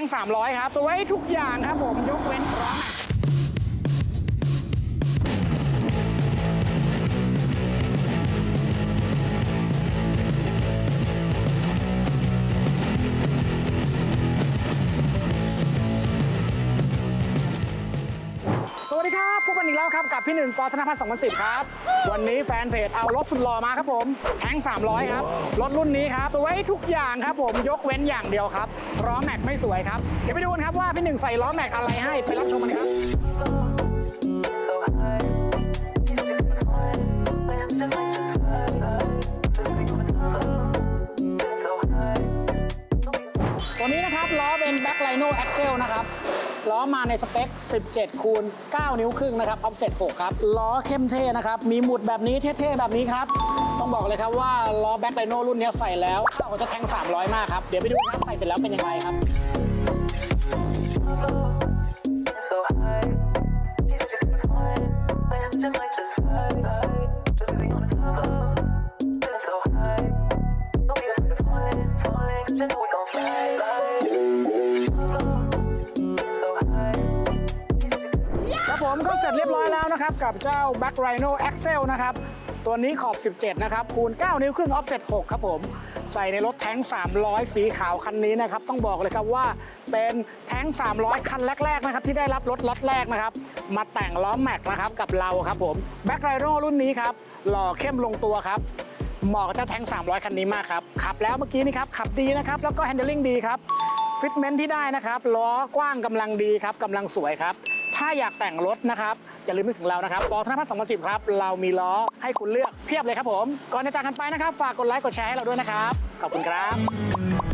ง 300 ครับ สวยทุกอย่างครับผมยกเว้นร้อแสวัสดีครับพบกันอีกแล้วครับกับพี่หนึ่งปอธนพัฒน์2010 ครับ วันนี้แฟนเพจเอารถสุดหล่อมาครับผมแทง300 ครับ รถรุ่นนี้ครับสวยทุกอย่างครับผมยกเว้นอย่างเดียวครับล้อแม็กไม่สวยครับเดี๋ยวไปดูกันครับว่าพี่หนึ่งใส่ล้อแม็กอะไรให้ไปรับชมกันครับ ตัวนี้นะครับล้อเป็น Back Lino Axle นะครับ ล้อมาในสเปค 17 คูณ 9 นิ้วครึ่งนะครับออฟเซ็ต6ครับ ล้อเข้มเท่นะครับ มีหมุดแบบนี้เท่ๆ แบบนี้ครับ ต้องบอกเลยครับว่าล้อ Back Lino รุ่นนี้ใส่แล้วเข้าวจะแทง 300 มากครับ เดี๋ยวไปดูครับใส่เสร็จแล้วเป็นยังไงครับ so high. You just fun. Land just like just high. เสร็จเรียบร้อยแล้วนะครับ กับเจ้า Back Rhino Axle นะครับ ตัวนี้ขอบ 17 นะครับ คูณ 9 นิ้วครึ่ง offset 6 ครับผม ใส่ในรถแท้ง 300 สีขาวคันนี้นะครับ ต้องบอกเลยครับว่าเป็นแท้ง 300 คันแรก ๆ นะครับ ที่ได้รับรถล็อตแรกนะครับ มาแต่งล้อแม็กนะครับกับเราครับผม Back Rhino รุ่นนี้ครับ หล่อเข้มลงตัวครับเหมาะกับเจ้าแท้ง 300 คันนี้มากครับ ขับแล้วเมื่อกี้นี่ครับ ขับดีนะครับ แล้วก็ handling ดีครับฟิตเมนท์ที่ได้นะครับ ล้อกว้างกำลังดีครับกำลังสวยครับ ถ้าอยากแต่งรถนะครับอย่าลืมนึกถึงเรานะครับปอธนพัฒน์2010 ครับ เรามีล้อให้คุณเลือกเพียบเลยครับผม ก่อนจะจากกันไปนะครับ ฝากกดไลค์กดแชร์ให้เราด้วยนะครับ ขอบคุณครับ